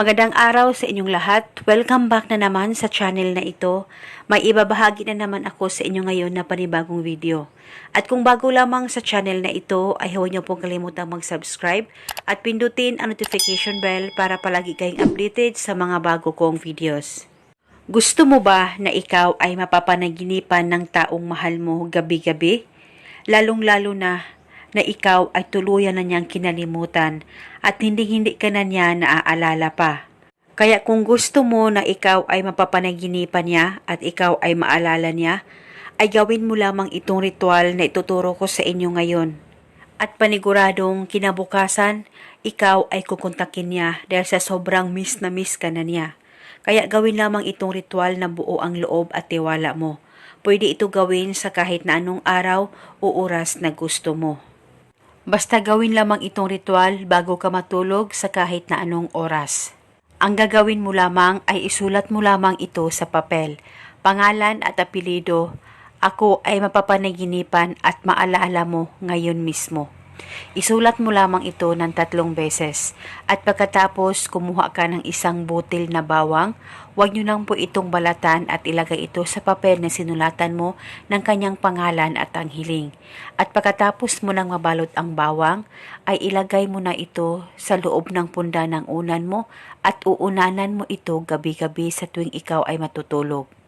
Magandang araw sa inyong lahat. Welcome back na naman sa channel na ito. May ibabahagi na naman ako sa inyo ngayon na panibagong video. At kung bago lamang sa channel na ito, ay huwag niyo pong kalimutang mag-subscribe at pindutin ang notification bell para palagi kayong updated sa mga bago kong videos. Gusto mo ba na ikaw ay mapapanaginipan ng taong mahal mo gabi-gabi? Lalong-lalo na na ikaw ay tuluyan na niyang kinalimutan at hindi-hindi ka na niya naaalala pa. Kaya kung gusto mo na ikaw ay mapapanaginipan niya at ikaw ay maalala niya, ay gawin mo lamang itong ritual na ituturo ko sa inyo ngayon. At paniguradong kinabukasan, ikaw ay kukontakin niya dahil sa sobrang miss na miss ka na niya. Kaya gawin lamang itong ritual na buo ang loob at tiwala mo. Pwede ito gawin sa kahit na anong araw o oras na gusto mo. Basta gawin lamang itong ritual bago ka matulog sa kahit na anong oras. Ang gagawin mo lamang ay isulat mo lamang ito sa papel. Pangalan at apelido, ako ay mapapanaginipan at maalala mo ngayon mismo. Isulat mo lamang ito ng tatlong beses at pagkatapos kumuha ka ng isang butil na bawang, huwag nyo nang po itong balatan at ilagay ito sa papel na sinulatan mo ng kanyang pangalan at ang hiling. At pagkatapos mo nang mabalot ang bawang, ay ilagay mo na ito sa loob ng punda ng unan mo at uunanan mo ito gabi-gabi sa tuwing ikaw ay matutulog.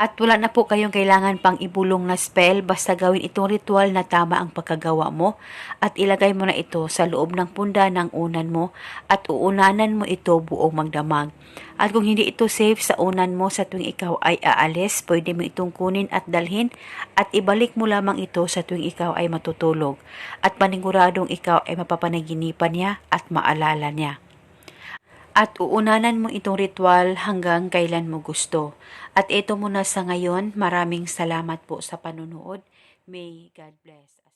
At wala na po kayong kailangan pang ibulong na spell basta gawin itong ritual na tama ang pagkagawa mo at ilagay mo na ito sa loob ng punda ng unan mo at uunanan mo ito buong magdamag. At kung hindi ito safe sa unan mo sa tuwing ikaw ay aalis, pwede mo itong kunin at dalhin at ibalik mo lamang ito sa tuwing ikaw ay matutulog. At paniguradong ikaw ay mapapanaginipan niya at maalala niya at uunanan mo itong ritual hanggang kailan mo gusto. At ito muna sa ngayon, maraming salamat po sa panunood. May God bless.